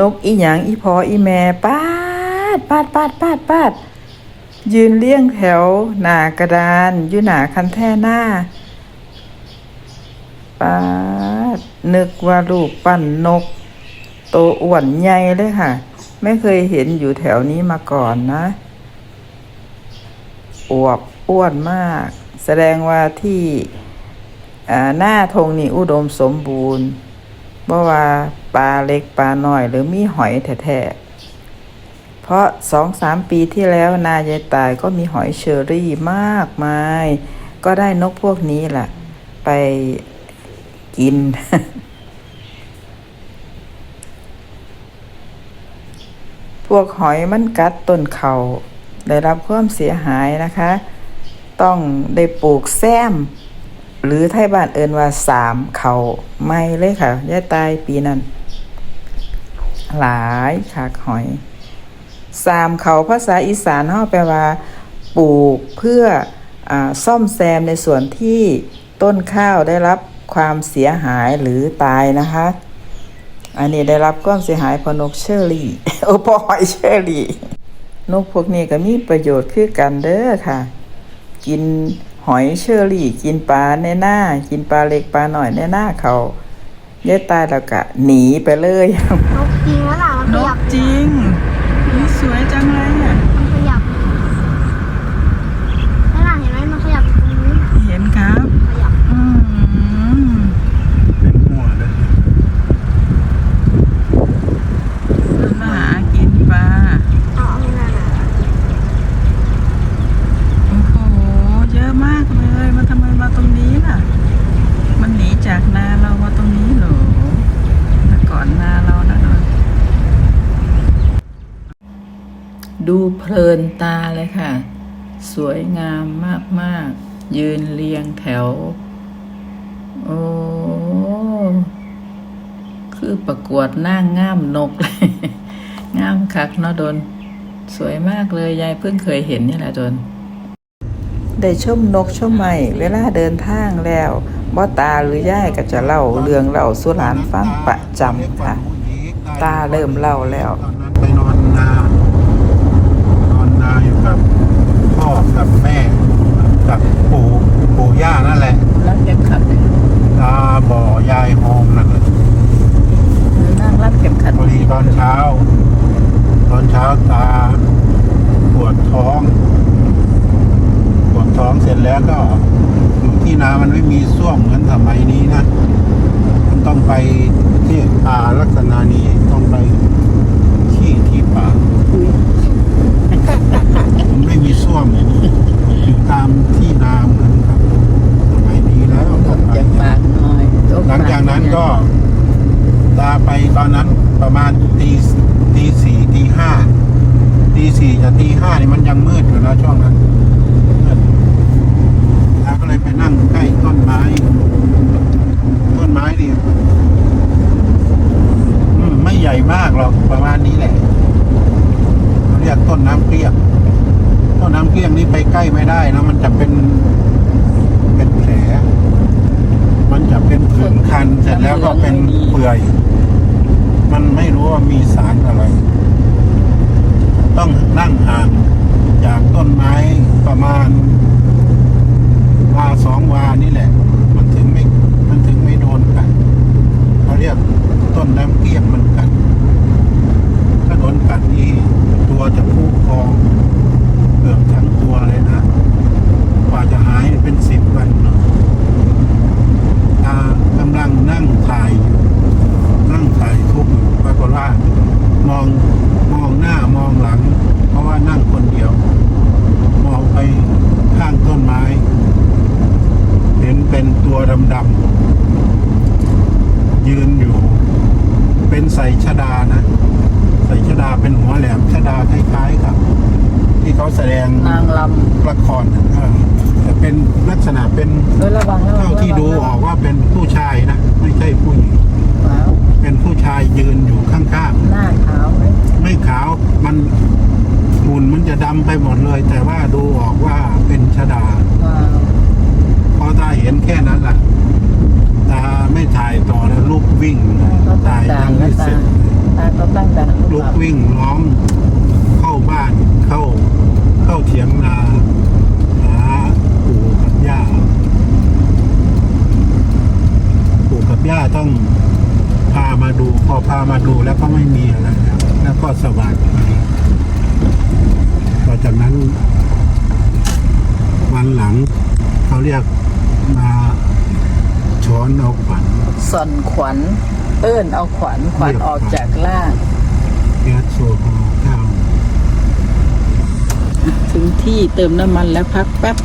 นกอีหยังอีพออีแม่ปาดปาดปาดปาดปาดยืนเลี้ยงแถว หน้ากระดานอยู่หน้าคันแท่หน้าปาดนึกว่าลูกปั้นนก โตอ้วนใหญ่เลยค่ะ ไม่เคยเห็นอยู่แถวนี้มาก่อนนะอวบอ้วนมาก แสดงว่าที่หน้าทงนี่อุดมสมบูรณ์ บ่ว่าปลาเล็กปลาน้อยหรือมีหอยแท้ๆ เพราะสองสามปีที่แล้วนายายตายก็มีหอยเชอรี่มากมาย ก็ได้นกพวกนี้แหละไปกิน พวกหอยมันกัดต้นเขาได้รับความเสียหายนะคะ ต้องได้ปลูกแซม หรือไทยบ้านเอินว่าสามเขาไม่เลยค่ะย่าตายปีนั้น หลายขากหอยสามเขาภาษาอีสานเฮาแปลว่า ปลูกเพื่ออซ่อมแซมในส่วนที่ต้นข้าวได้รับความเสียหายหรือตายนะคะ อันนี้ได้รับความเสียหายเพราะนกเชอรี่โอ้พอหอยเชอรี่นกพวกนี้ก็มีประโยชน์คือกันเด้อค่ะ กิน หอยเชอรี่กินปลาในหน้า กินปลาเล็กปลาหน่อยในหน้าเขาเยอะตายแล้วก็หนีไปเลย นกจริงแล้วล่ะมันขนยักบจริงนี่สวยจังเลยอะ มันขยับนั่นน่ะเห็นไหมมันขยับตรงนี้ เห็นครับ ขยับ อืม เป็นหัวเลย มันมาหากินปลา เอาเอาไม่นานอะ โอ้โห เยอะมากเลย มาทำไมมาตรงนี้ล่ะ มันหนีจากนาเรามาตรงนี้เหรอแต่ก่อนนาเรานะนน ดูเพลินตาเลยค่ะ สวยงามมากๆ ยืนเรียงแถว โอ้คือประกวดนางง่ามนกเลยง่ามคักเนาะดน สวยมากเลยยายเพิ่งเคยเห็นนี่แหละดน ได้ชมนกชมไม้เวลาเดินทางแล้วบ่ตาหรือย่ายก็จะเล่าเรื่องเล่าสุหลานฟังประจำค่ะ ตาเริ่มเล่าแล้วไปนอนนานอนนาอยู่กับพ่อกับแม่ กับปู่ปู่ย่านั่นแหละ รักเข็มขัดเลย ตาบ่อยายโฮมนั่นแหละ นั่งรับเข็มขัด พอดีตอน เช้า ตอนเช้าตาปวดท้อง ปวดท้องเสร็จแล้วก็อยู่ที่นามันไม่มีส้วมเหมือนสมัยนี้นะมันต้องไปที่ป่าลักษณะนี้ต้องไปขี้ที่ป่ามันไม่มีส้วมอยู่ตามที่นาเหมือนครับสมัยนี้แล้วต้องไปจากปากหน่อยหลังจากนั้นก็ตาไปตอนนั้น ประมาณตีตีสี่ตีห้าตีสี่จะตีห้านี่มันยังมืดอยู่นะช่วงนั้นมืดตาก็เลยไปนั่งใกล้ต้นไม้ ต้นไม้นี่อืมไม่ใหญ่มากหรอกประมาณนี้แหละเขาเรียกต้นน้ำเกลี้ยงต้นน้ำเกลี้ยงนี่ไปใกล้ไม่ได้นะมันจะเป็นเป็นแผลมันจะเป็นผื่นคันเสร็จแล้วก็เป็นเปื่อย มันไม่รู้ว่ามีสารอะไร ต้องนั่งห่างจากต้นไม้ประมาณวาสองวานี่แหละ มันถึงไม่มันถึงไม่โดนกันเขาเรียกต้นน้ำเกลี้ยงมันกัน ถ้าโดนกัดนี่ตัวจะพุพองเกือบทั้งตัวเลยนะ กว่าจะหายเป็นสิบวันเนาะ ตากำลังนั่งถ่ายอยู่นั่งถ่ายทุกข์อยู่ปรากฏว่ามองมองหน้ามองหลัง เพราะว่านั่งคนเดียว มองไปข้างต้นไม้ เห็นเป็นตัว ดำๆยืนอยู่ เป็นใส่ชดานะ ใส่ชดาเป็นหัวแหลมชดาคล้ายๆกับ ที่เขาแสดงนางลละครน่ะเออแต่เป็นลักษณะเป็นำเออระวังระวังเท่าที่ดูออกว่าเป็นผู้ชายนะ ไม่ใช่ผู้หญิงว้าวเป็นผู้ชายยืนอยู่ข้างหน้าขาวไหมๆไม่ขาวมันหุ่นมันจะดำไปหมดเลย แต่ว่าดูออกว่าเป็นชดาว้าวพอ ตาเห็นแค่นั้นแหละตาไม่ถ่ายต่อแล้วลูกวิ่งก็ถ่ายยังแล้ไม่วเสร็จตาก็ตั้งวิ่งร้องเข้าบ้านเข้า เข้าเถียงนาหาปู่กับย่าปู่กับย่าต้องพามาดูพอพามาดูแล้วก็ไม่มีอะไรแล้วแล้วก็สว่างต่อจากนั้นวันหลังเขาเรียก มาช้อนเอาขวัญส่อนขวัญ เอิ้นเอาขวัญขวัญออกจากล่างแก๊สโซฮอล์เข้าถึงที่เติมน้ำมันแล้วพักแป๊บ